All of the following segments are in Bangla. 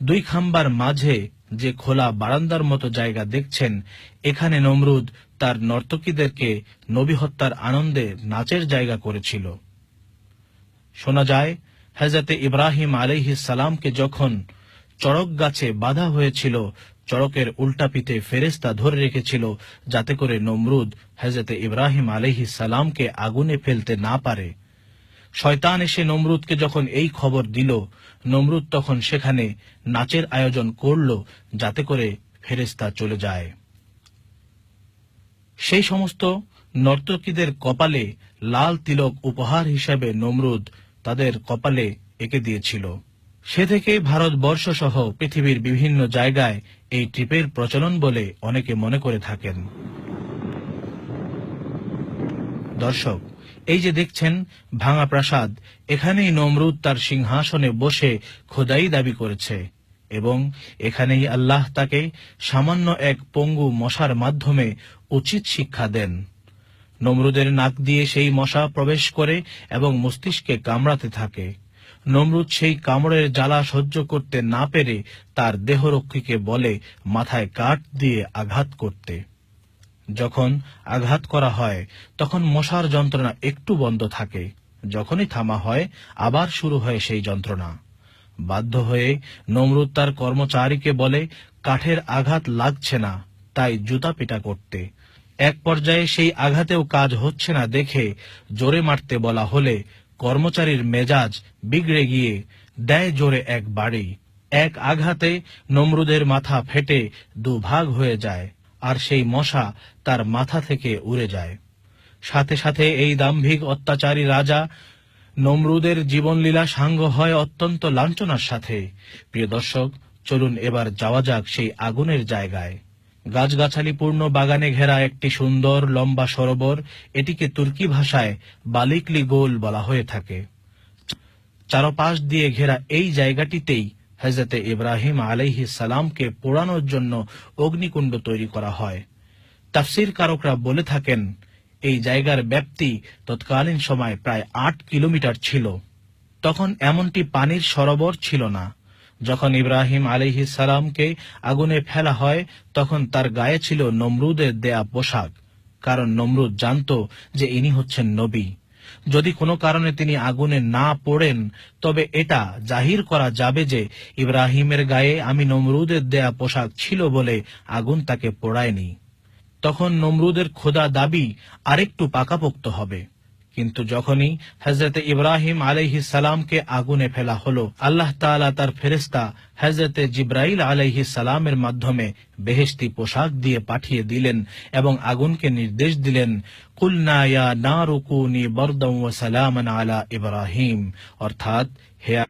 দুই খাম্বার মাঝে যে খোলা বারান্দার মতো জায়গা দেখছেন, এখানে নমরুদ তার নর্তকীদেরকে নবী হত্যার আনন্দে নাচের জায়গা করেছিল। শোনা যায় হজরতে ইব্রাহিম আলাইহিস সালামকে যখন চড়ক গাছে বাধা হয়েছিল, চড়কের উল্টা পিঠে ফেরেস্তা ধরে রেখেছিল যাতে করে নমরুদ হজরতে ইব্রাহিম আলাইহিস সালামকে আগুনে ফেলতে না পারে। শয়তান এসে নমরুদকে যখন এই খবর দিল, নমরুদ তখন সেখানে নাচের আয়োজন করল যাতে করে ফেরেস্তা চলে যায়। সেই সমস্ত নর্তকীদের কপালে লাল তিলক উপহার হিসাবে নমরুদ তাদের কপালে এঁকে দিয়েছিল। সে থেকে ভারতবর্ষ সহ পৃথিবীর বিভিন্ন জায়গায় এই ট্রিপের প্রচলন বলে অনেকে মনে করে থাকেন। দর্শক এই যে দেখছেন, ভাঙা প্রাসাদ, এখানেই নমরুদ তার সিংহাসনে বসে খোদাই দাবি করেছে এবং এখানেই আল্লাহ তাকে সামান্য এক পঙ্গু মশার মাধ্যমে উচিত শিক্ষা দেন। নমরুদের নাক দিয়ে সেই মশা প্রবেশ করে এবং মস্তিষ্কে কামড়াতে থাকে। নমরুদ সেই কামড়ের জ্বালা সহ্য করতে না পেরে তার দেহরক্ষীকে বলে, মাথায় কাঠ দিয়ে আঘাত করতে। যখন আঘাত করা হয়, তখন মশার যন্ত্রণা একটু বন্ধ থাকে। যখনই থামা হয়, আবার শুরু হয় সেই যন্ত্রণা। বাধ্য হয়ে নমরুদ তার কর্মচারীকে বলে, কাঠের আঘাত লাগছে না, তাই জুতা পিটা করতে। এক পর্যায়ে সেই আঘাতেও কাজ হচ্ছে না দেখে জোরে মারতে বলা হলে কর্মচারীর মেজাজ বিগড়ে গিয়ে দেয় জোরে এক বাড়ি। এক আঘাতে নমরুদের মাথা ফেটে দুভাগ হয়ে যায়। আর সেই মশা তার মাথা থেকে উড়ে যায়। সাথে সাথে এই দাম্ভিক অত্যাচারী রাজা নমরুদের জীবনলীলা সাঙ্গ হয় অত্যন্ত লাঞ্ছনার সাথে। প্রিয় দর্শক, চলুন এবার যাওয়া যাক সেই আগুনের জায়গায়। গাছগাছালিপূর্ণ বাগানে ঘেরা একটি সুন্দর লম্বা সরোবর, এটিকে তুর্কি ভাষায় বালিকলি গোল বলা হয়ে থাকে। চারপাশ দিয়ে ঘেরা এই জায়গাটিতেই হজরতে ইব্রাহিম আলাইহি সালামকে পোড়ানোর জন্য অগ্নিকুণ্ড তৈরি করা হয়। তাফসির কারকরা বলে থাকেন, এই জায়গার ব্যাপ্তি তৎকালীন সময় প্রায় আট কিলোমিটার ছিল। তখন এমনটি পানির সরোবর ছিল না। যখন ইব্রাহিম আলিহি সালামকে আগুনে ফেলা হয়, তখন তার গায়ে ছিল নমরুদের দেয়া পোশাক। কারণ নমরুদ জানত যে ইনি হচ্ছেন নবী। যদি কোনো কারণে তিনি আগুনে না পড়েন, তবে এটা জাহির করা যাবে যে ইব্রাহিমের গায়ে আমি নমরুদের দেয়া পোশাক ছিল বলে আগুন তাকে পোড়ায়নি। তখন নমরুদের খোদা দাবি আরেকটু পাকাপোক্ত হবে। কিন্তু যখনই হজরত ইব্রাহিম আলাইহি সালামকে আগুনে ফেলা হলো, আল্লাহ তাআলা তার ফেরেস্তা হজরত জিব্রাইল আলাইহি সালামের মাধ্যমে বেহেশতি পোশাক দিয়ে পাঠিয়ে দিলেন এবং আগুনকে নির্দেশ দিলেন, কুলনা ইয়া নারুকুনি বরদম ওয়া সালামান আলা ইব্রাহিম। অর্থাৎ, হে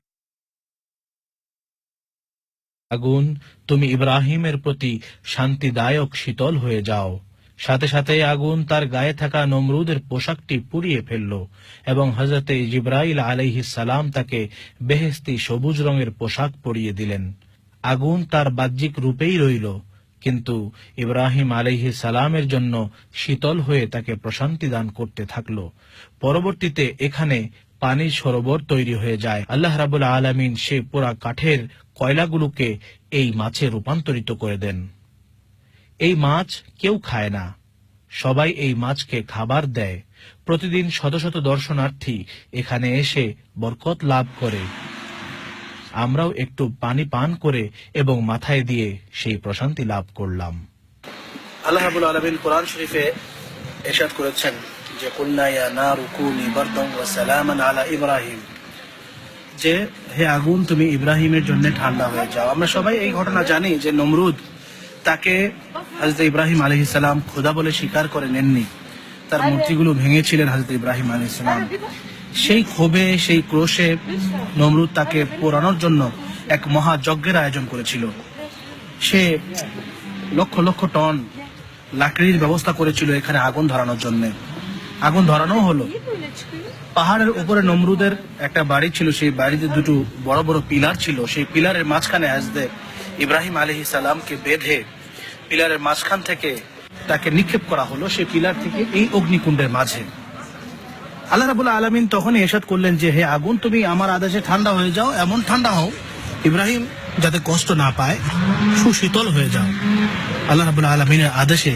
আগুন, তুমি ইব্রাহিমের প্রতি শান্তিদায়ক, শীতল হয়ে যাও। সাথে সাথে আগুন তার গায়ে থাকা নমরুদের পোশাকটি পুড়িয়ে ফেলল এবং হজরতে জিব্রাইল আলাইহি সালাম তাকে বেহেস্তি সবুজ রঙের পোশাক পরিয়ে দিলেন। আগুন তার বাহ্যিক রূপেই রইল, কিন্তু ইব্রাহিম আলাইহি সালামের জন্য শীতল হয়ে তাকে প্রশান্তি দান করতে থাকল। পরবর্তীতে এখানে পানির সরোবর তৈরি হয়ে যায়। আল্লাহ রাবুল আলমিন সে পোড়া কাঠের কয়লাগুলোকে এই মাছে রূপান্তরিত করে দেন। এই মাছ কেউ খায় না। সবাই এই মাছকে খাবার দেয়। প্রতিদিন শত শত দর্শনার্থী এখানে এসে বরকত লাভ করে। আমরাও একটু পানি পান করে এবং মাথায় দিয়ে সেই প্রশান্তি লাভ করলাম। আল্লাহ আলমিন কোরআন শরীফে এরশাদ করেছেন যে কুল্লাইয়া না রুকুনি আলা ইব্রাহিম। যে, হে আগুন, তুমি ইব্রাহিমের জন্য ঠান্ডা হয়ে যাও। আমরা সবাই এই ঘটনা জানি যে, নমরুদ তাকে হজরত ইব্রাহিম আলহি সালাম খোদা বলে স্বীকার করে নেননি। তার মূর্তিগুলো ভেঙেছিলেন হজরত ইব্রাহিম আলহি সালাম। সেই ক্ষোভে সেই ক্রোশে নমরুদ তাকে পোড়ানোর জন্য এক মহাযজ্ঞের আয়োজন করেছিল। সে লক্ষ লক্ষ টন লাকড়ির ব্যবস্থা করেছিল এখানে আগুন ধরানোর জন্য। আগুন ধরানো হলো। পাহাড়ের উপরে নমরুদের একটা বাড়ি ছিল সেই বাড়িতে দুটো বড় বড় পিলার ছিল। সেই পিলারের মাঝখানে আসতে ইব্রাহিম আলহি সালামকে বেঁধে পিলারের মাঝখান থেকে তাকে নিক্ষেপ করা হলো সেই পিলার থেকে এই অগ্নিকুণ্ডের মাঝে। আল্লাহ রাবুল আলমিন তখনই এসাদ করলেন যে, হে আগুন, তুমি আমার আদেশে ঠান্ডা হয়ে যাও, এমন ঠান্ডা হও, ইব্রাহিম, যাতে কষ্ট না পায়, সুশীতল হয়ে যাও। আল্লাহ রাবুল আলমিনের আদেশে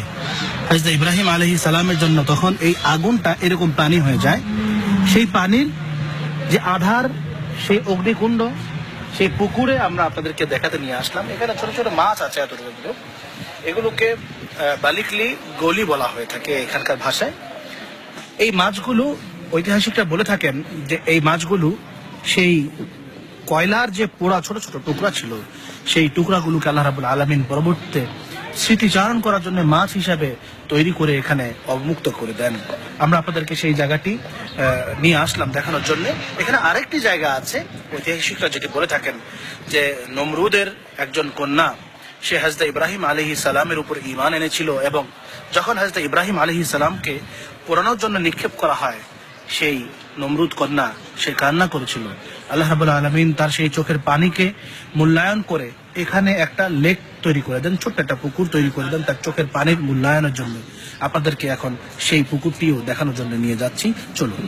হাজদা ইব্রাহিম আলহি সালামের জন্য তখন এই আগুনটা এরকম পানি হয়ে যায়। সেই পানির যে আধার, সেই অগ্নিকুণ্ড, সেই পুকুরে আমরা আপনাদেরকে দেখাতে নিয়ে আসলাম। এখানে ছোট ছোট মাছ আছে এতটুকু। এগুলোকে বালিকলি গলি বলা হয়ে থাকে এখানকার ভাষায়। এই মাছগুলো ঐতিহাসিকরা বলে থাকেন যে এই মাছগুলো সেই কয়লার যে পোড়া, ছোট ছোট টুকরা ছিল, সেই টুকরাগুলোকে আল্লাহ রাবুল আলমিন পরবর্তীতে স্মৃতিচারণ করার জন্য মাছ হিসাবে তৈরি করে এখানে অবমুক্ত করে দেন। আমরা আপনাদেরকে সেই জায়গাটি নিয়ে আসলাম দেখানোর জন্য। এখানে আরেকটি জায়গা আছে, ঐতিহাসিকরা যেটি বলে থাকেন যে নমরুদের একজন কন্যা সে হাজদা ইব্রাহিম আলহি সালামের উপর ইমান এনেছিল এবং যখন হাজদা ইব্রাহিম আলহি সালামকে পোড়ানোর জন্য নিক্ষেপ করা হয়, সেই নমরুদ কন্যা সে কান্না করেছিল। আল্লাহ রাবুল আলমিন তার সেই চোখের পানিকে মূল্যায়ন করে এখানে একটা লেক তৈরি করে দেন, ছোট্ট একটা পুকুর তৈরি করে দেন তার চোখের পানির মূল্যায়নের জন্য। আপনাদেরকে এখন সেই পুকুরটিও দেখানোর জন্য নিয়ে যাচ্ছি, চলুন।